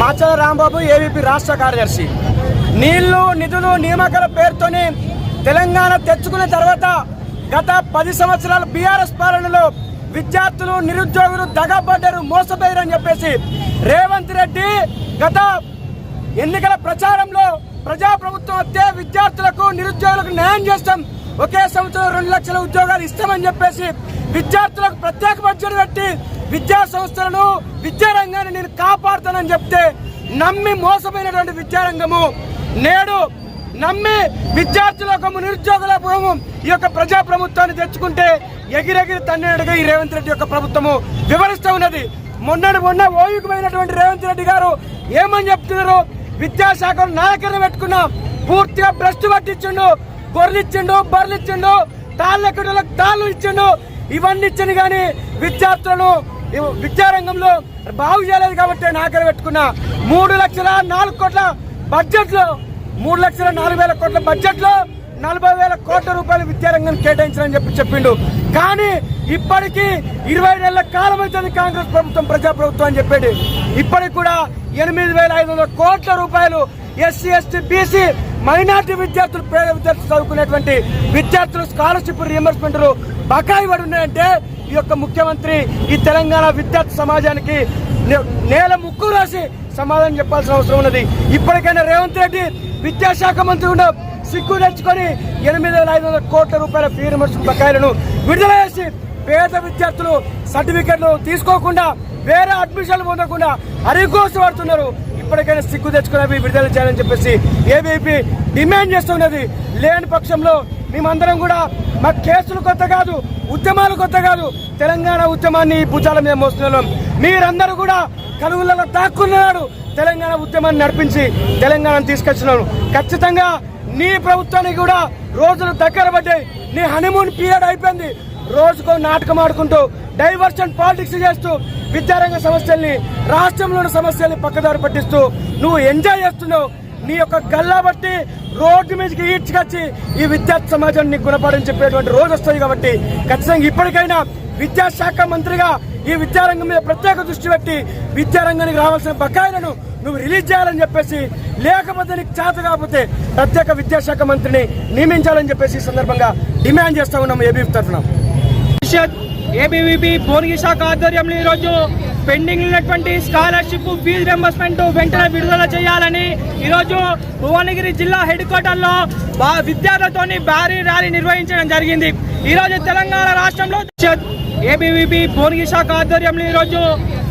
Machala Rambabu AVP రాష్ట్ర కార్యదర్శి. నీళ్ళు నిధులు నియామకాల పేరుతోనే తెలంగాణ తెచ్చుకున్న తర్వాత గత పది సంవత్సరాల బీఆర్ఎస్ పాలనలో విద్యార్థులు నిరుద్యోగులు దగబడ్డారు మోసపోయారని చెప్పేసి రేవంత్ రెడ్డి గత ఎన్నికల ప్రచారంలో ప్రజాప్రభుత్వం వస్తే విద్యార్థులకు నిరుద్యోగులకు న్యాయం చేస్తాం. ఒకే సంవత్సరం రెండు లక్షల ఉద్యోగాలు ఇస్తామని చెప్పేసి విద్యార్థులకు ప్రత్యేక బడ్జెట్ పెట్టి విద్యా సంస్థలను విద్యారంగాన్ని నేను కాపాడుతానని చెప్తే నమ్మి మోసమైనటువంటి విద్యారంగము నేడు నమ్మి విద్యార్థులకు నిరుద్యోగులకము ఈ యొక్క ప్రజా ప్రభుత్వాన్ని తెచ్చుకుంటే ఎగిరెగిరి తన్నేడుగా ఈ రేవంత్ రెడ్డి యొక్క ప్రభుత్వము వివరిస్తూ ఉన్నది. మొన్నటి మొన్న ఓయుకుపోయినటువంటి రేవంత్ రెడ్డి గారు ఏమని చెప్తున్నారు? విద్యాశాఖను నాయకులను పెట్టుకున్నాం. పూర్తిగా భ్రష్టు పట్టించిండు గొర్రెలిచ్చిండు బర్రెలిచ్చిండు తాళ్ళకుడులకు ఇచ్చిండు తాళ్ళు ఇచ్చిండు. ఇవన్నీ ఇచ్చిండు కానీ విద్యార్థులను విద్యారంగంలో బాగు చేయలేదు కాబట్టి నాయకులు పెట్టుకున్నా. మూడు లక్షల నాలుగు కోట్ల బడ్జెట్లో మూడు లక్షల నాలుగు వేల కోట్ల బడ్జెట్లో నలభై వేల కోట్ల రూపాయలు విద్యారంగం కేటాయించాలని చెప్పి చెప్పిండు. కానీ ఇప్పటికీ ఇరవై నెలల కాలం అవుతుంది కాంగ్రెస్ ప్రభుత్వం ప్రజా ప్రభుత్వం అని చెప్పేది. ఇప్పటికి కూడా ఎనిమిది వేల ఐదు వందల కోట్ల రూపాయలు ఎస్సీ ఎస్టీ బీసీ మైనార్టీ విద్యార్థులు పేద విద్యార్థులు చదువుకునేటువంటి విద్యార్థులు స్కాలర్షిప్ రియంబర్స్మెంట్లు బకాయి పడి ఉన్నాయంటే ఈ యొక్క ముఖ్యమంత్రి ఈ తెలంగాణ విద్యార్థి సమాజానికి నే- నేల ముక్కు రాసి సమాధానం చెప్పాల్సిన అవసరం ఉన్నది. ఇప్పటికైనా రేవంత్ రెడ్డి విద్యాశాఖ మంత్రి ఉన్న సిగ్గు తెచ్చుకొని ఎనిమిది వేల ఐదు వందల కోట్ల రూపాయల ఫీ రిమర్షన్ బకాయిలను విడుదల చేసి పేద విద్యార్థులు సర్టిఫికెట్లు తీసుకోకుండా వేరే అడ్మిషన్లు పొందకుండా అరికోసి పడుతున్నారు ఇప్పటికైనా సిగ్గు తెచ్చుకునేవి విడుదల చేయాలని చెప్పేసి ఏబీపీ డిమాండ్ చేస్తున్నది. లేని పక్షంలో మేమందరం కూడా మా కేసులు కొత్త కాదు ఉద్యమాలు కొత్త కాదు తెలంగాణ ఉద్యమాన్ని భుజాల మీద మోస్తున్నాం. మీరందరూ కూడా కలువులలో దాక్కున్నాడు తెలంగాణ ఉద్యమాన్ని నడిపించి తెలంగాణను తీసుకొచ్చినాను ఖచ్చితంగా నీ ప్రభుత్వానికి కూడా రోజులు దగ్గర పడ్డాయి. నీ హనీమూన్ పీరియడ్ అయిపోయింది. రోజుకో నాటకం ఆడుకుంటూ డైవర్షన్ పాలిటిక్స్ చేస్తూ విద్యారంగ సమస్యల్ని రాష్ట్రంలోని సమస్యల్ని పక్కదారి పట్టిస్తూ నువ్వు ఎంజాయ్ చేస్తున్నావు. నీ యొక్క గల్లా బట్టి రోడ్డు మీదకి ఈడ్చుకొచ్చి ఈ విద్యార్థి సమాజాన్ని గుణపడని చెప్పేటువంటి రోజు వస్తుంది కాబట్టి ఖచ్చితంగా ఇప్పటికైనా విద్యాశాఖ మంత్రిగా ఈ విద్యారంగం మీద ప్రత్యేక దృష్టి పెట్టి విద్యారంగానికి రావాల్సిన బకాయిలను నువ్వు రిలీజ్ చేయాలని చెప్పేసి లేకపోతే నీకు చేత కాకపోతే ప్రత్యేక విద్యాశాఖ మంత్రిని నియమించాలని చెప్పేసి ఈ సందర్భంగా డిమాండ్ చేస్తా ఉన్నాం ఏబీ తరఫున. పరిషత్ ఏబీవీపీ భువనగిరి శాఖ ఆధ్వర్యంలో ఈరోజు పెండింగ్ ఉన్నటువంటి స్కాలర్షిప్ ఫీజు రెంబర్స్మెంట్ వెంటనే విడుదల చేయాలని ఈరోజు భువనగిరి జిల్లా హెడ్ క్వార్టర్లో బా విద్యార్థులతోని భారీ ర్యాలీ నిర్వహించడం జరిగింది. ఈరోజు తెలంగాణ రాష్ట్రంలో ఏబీవీపీ భువనగిరి శాఖ ఆధ్వర్యంలో ఈరోజు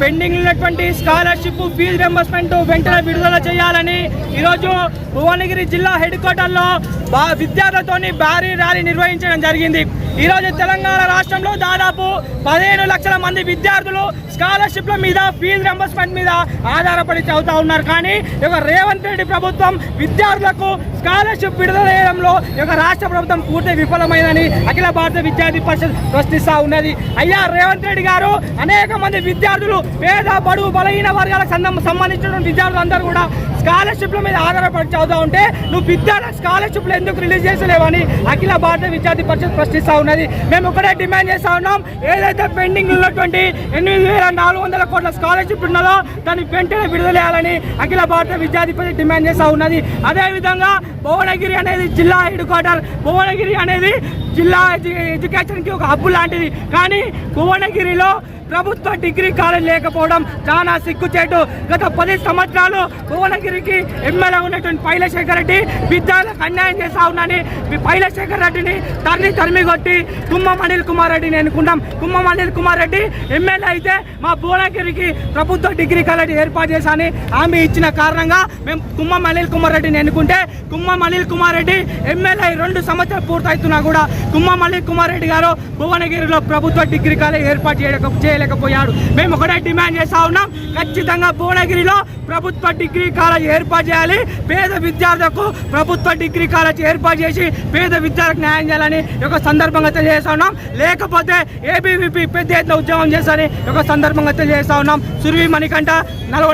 పెండింగ్ ఉన్నటువంటి స్కాలర్షిప్ ఫీజు రెంబర్స్మెంట్ వెంటనే విడుదల చేయాలని ఈరోజు భువనగిరి జిల్లా హెడ్ క్వార్టర్లో బా విద్యార్థులతోని భారీ ర్యాలీ నిర్వహించడం జరిగింది. ఈ రోజు తెలంగాణ రాష్ట్రంలో దాదాపు పదిహేను లక్షల మంది విద్యార్థులు స్కాలర్షిప్ల మీద ఫీజు రింబర్స్మెంట్ మీద ఆధారపడి చదువుతా ఉన్నారు. కానీ ఇక రేవంత్ రెడ్డి ప్రభుత్వం విద్యార్థులకు స్కాలర్షిప్ విడుదల చేయడంలో యొక్క రాష్ట్ర ప్రభుత్వం పూర్తి విఫలమైందని అఖిల భారత విద్యార్థి పరిషత్ ప్రశ్నిస్తా ఉన్నది. అయ్యా రేవంత్ రెడ్డి గారు అనేక మంది విద్యార్థులు పేద బడుగు బలహీన వర్గాలకు సందం- సంబంధించిన విద్యార్థులు అందరూ కూడా స్కాలర్షిప్ల మీద ఆధారపడి చదువుతా ఉంటే నువ్వు విద్యార్థి స్కాలర్షిప్లు ఎందుకు రిలీజ్ చేసలేవని అఖిల భారత విద్యార్థి పరిషత్ ప్రశ్నిస్తూ ఉన్నది. మేము ఒకటే డిమాండ్ చేస్తా ఉన్నాం. ఏదైతే పెండింగ్ ఉన్నటువంటి ఎనిమిది వేల నాలుగు వందల కోట్ల స్కాలర్షిప్ ఉన్నదో దాన్ని వెంటనే విడుదలేయాలని అఖిల భారత విద్యార్థి పరిషత్ డిమాండ్ చేస్తూ ఉన్నది. అదేవిధంగా భువనగిరి అనేది జిల్లా హెడ్ క్వార్టర్. భువనగిరి అనేది జిల్లా ఎడ్యుకేషన్కి ఒక హబ్బు లాంటిది. కానీ భువనగిరిలో ప్రభుత్వ డిగ్రీ కాలేజ్ లేకపోవడం చాలా సిగ్గుచేటు. గత పది సంవత్సరాలు భువనగిరికి ఎమ్మెల్యే ఉన్నటువంటి పైలశేఖర్ రెడ్డి విద్యార్థులకు అన్యాయం చేస్తా ఉన్నాని పైలశేఖర్ రెడ్డిని తరిని తరిమి కొట్టి కుమ్మం అనిల్ కుమార్ రెడ్డిని ఎన్నుకున్నాం. కుమ్మం అనిల్ కుమార్ రెడ్డి ఎమ్మెల్యే అయితే మా భువనగిరికి ప్రభుత్వ డిగ్రీ కాలేజ్ ఏర్పాటు చేశాని హామీ ఇచ్చిన కారణంగా మేము కుమ్మం అనిల్ కుమార్ రెడ్డిని ఎన్నుకుంటే కుమ్మం అనిల్ కుమార్ రెడ్డి ఎమ్మెల్యే రెండు సంవత్సరాలు పూర్తవుతున్నా కూడా కుమ్మం అనిల్ కుమార్ రెడ్డి గారు భువనగిరిలో ప్రభుత్వ డిగ్రీ కాలేజ్ ఏర్పాటు చేయడం చేయలేకపోయాడు. మేము ఒకటే డిమాండ్ చేస్తా ఉన్నాం. ఖచ్చితంగా భువనగిరిలో ప్రభుత్వ డిగ్రీ కాలేజ్ ఏర్పాటు చేయాలి. పేద విద్యార్థులకు ప్రభుత్వ డిగ్రీ కాలేజ్ ఏర్పాటు చేసి పేద విద్యార్థులకు న్యాయం చేయాలని ఒక సందర్భంగా తెలియజేస్తా ఉన్నాం. లేకపోతే ఏబీవీపీ పెద్ద ఎత్తున ఉద్యమం చేస్తారని ఒక సందర్భంగా తెలియజేస్తా ఉన్నాం. సురవి మణికంఠ నల్గొండ